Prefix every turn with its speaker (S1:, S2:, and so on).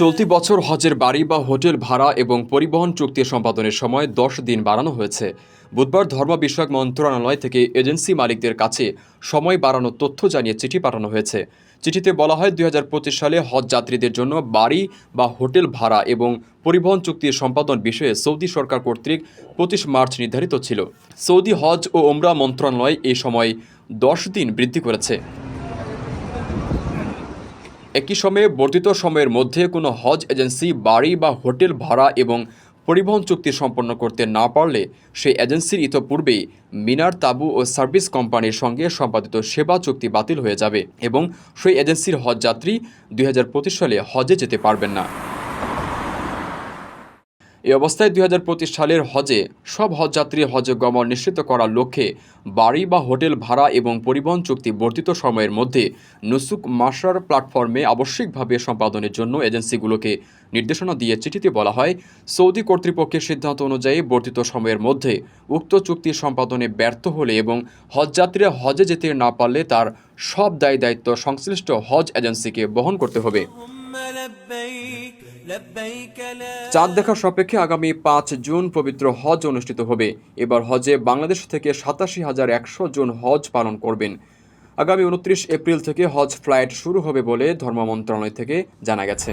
S1: চলতি বছর হজের বাড়ি বা হোটেল ভাড়া এবং পরিবহন চুক্তি সম্পাদনের সময় দশ দিন বাড়ানো হয়েছে। বুধবার ধর্ম বিষয়ক মন্ত্রণালয় থেকে এজেন্সি মালিকদের কাছে সময় বাড়ানোর তথ্য জানিয়ে চিঠি পাঠানো হয়েছে। চিঠিতে বলা হয়, দুই হাজার পঁচিশ সালে হজ যাত্রীদের জন্য বাড়ি বা হোটেল ভাড়া এবং পরিবহন চুক্তির সম্পাদন বিষয়ে সৌদি সরকার কর্তৃক পঁচিশ মার্চ নির্ধারিত ছিল। সৌদি হজ ও ওমরা মন্ত্রণালয় এই সময় দশ দিন বৃদ্ধি করেছে। একই সময়ে বর্ধিত সময়ের মধ্যে কোনো হজ এজেন্সি, বাড়ি বা হোটেল ভাড়া এবং পরিবহন চুক্তি সম্পন্ন করতে না পারলে সেই এজেন্সির ইতপূর্বেই মিনার, তাবু ও সার্ভিস কোম্পানির সঙ্গে সম্পাদিত সেবা চুক্তি বাতিল হয়ে যাবে এবং সেই এজেন্সির হজ যাত্রী দুই হাজার পঁচিশ সালে হজে যেতে পারবেন না। এই অবস্থায় দুই হাজার পঁচিশ সালের হজে সব হজযাত্রী হজে গমন নিশ্চিত করার লক্ষ্যে বাড়ি বা হোটেল ভাড়া এবং পরিবহন চুক্তি বর্ধিত সময়ের মধ্যে নুসুক মাসার প্ল্যাটফর্মে আবশ্যিকভাবে সম্পাদনের জন্য এজেন্সিগুলোকে নির্দেশনা দিয়ে চিঠিতে বলা হয়। সৌদি কর্তৃপক্ষের সিদ্ধান্ত অনুযায়ী বর্ধিত সময়ের মধ্যে উক্ত চুক্তি সম্পাদনে ব্যর্থ হলে এবং হজযাত্রীরা হজে যেতে না পারলে তার সব দায় দায়িত্ব সংশ্লিষ্ট হজ এজেন্সিকে বহন করতে হবে। চাঁদ দেখার সাপেক্ষে আগামী পাঁচ জুন পবিত্র হজ অনুষ্ঠিত হবে। এবার হজে বাংলাদেশ থেকে সাতাশি হাজার একশো জন হজ পালন করবেন। আগামী উনত্রিশ এপ্রিল থেকে হজ ফ্লাইট শুরু হবে বলে ধর্ম মন্ত্রণালয় থেকে জানা গেছে।